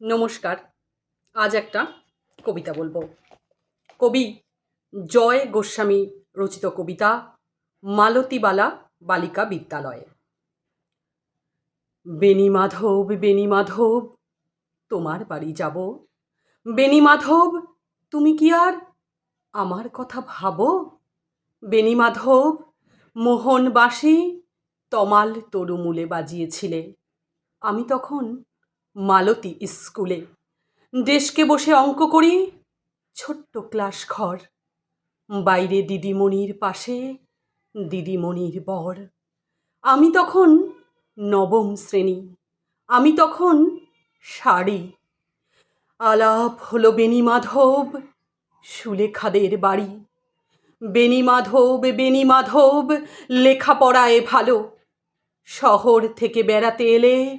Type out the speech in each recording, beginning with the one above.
নমস্কার। আজ একটা কবিতা বলব। কবি জয় গোস্বামী রচিত কবিতা মালতীবালা বালিকা বিদ্যালয়ে। বেণী মাধব বেণী মাধব, তোমার বাড়ি যাব। বেণী মাধব, তুমি কি আর আমার কথা ভাবো? বেণী মাধব মোহন বাঁশি তমাল তরুমূলে বাজিয়েছিলে। আমি তখন মালতী স্কুলে। ডেস্কে বসে অঙ্ক করি, ছোট্ট ক্লাস ঘর। বাইরে দিদিমণির পাশে দিদিমণির বর। আমি তখন নবম শ্রেণি, আমি তখন শাড়ি আলাপ হলো বেণী মাধব সুলেখাদের বাড়ি। বেণী মাধব বেণী মাধব, লেখাপড়ায় ভালো। শহর থেকে বেড়াতে এলে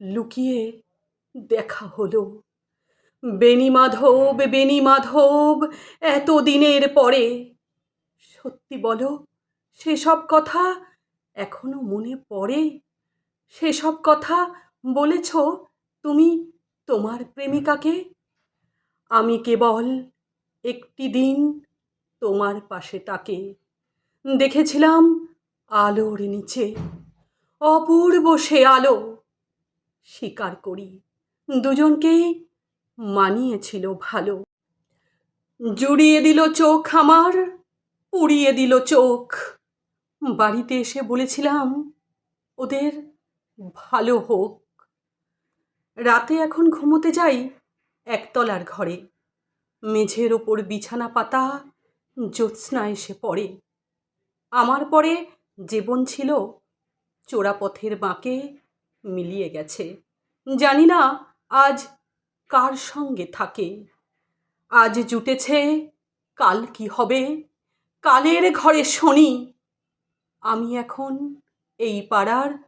লুকিয়ে দেখা হলো। বেণী মাধব বেণী মাধব এত দিনের পরে। সত্যি বলো, সেসব কথা এখনও মনে পড়ে? সেসব কথা বলেছ তুমি তোমার প্রেমিকাকে? আমি কেবল একটি দিন তোমার পাশে তাকে দেখেছিলাম আলোর নিচে। অপূর্ব সে আলো স্বীকার করি। দুজনকেই মানিয়েছিল ভালো। জুড়িয়ে দিল চোখ আমার পুড়িয়ে দিল চোখ। বাড়িতে এসে বলেছিলাম, ওদের ভালো হোক। রাতে এখন ঘুমোতে যাই একতলার ঘরে। মেঝের ওপর বিছানা পাতা জ্যোৎস্না এসে পড়ে। আমার পরে জীবন ছিল চোরাপথের বাঁকে মিলিয়ে গেছে। জানি না আজ কার সঙ্গে থাকে। আজ জুটেছে, কাল কি হবে? কালের ঘরে শনি। আমি এখন এই পাড়ার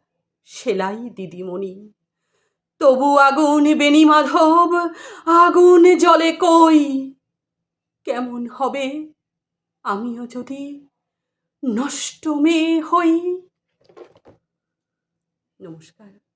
সেলাই দিদিমণি। তবু আগুন বেণী মাধব, আগুন জলে কই? কেমন হবে? আমিও যদি নষ্ট মেয়ে হই? নমস্কার।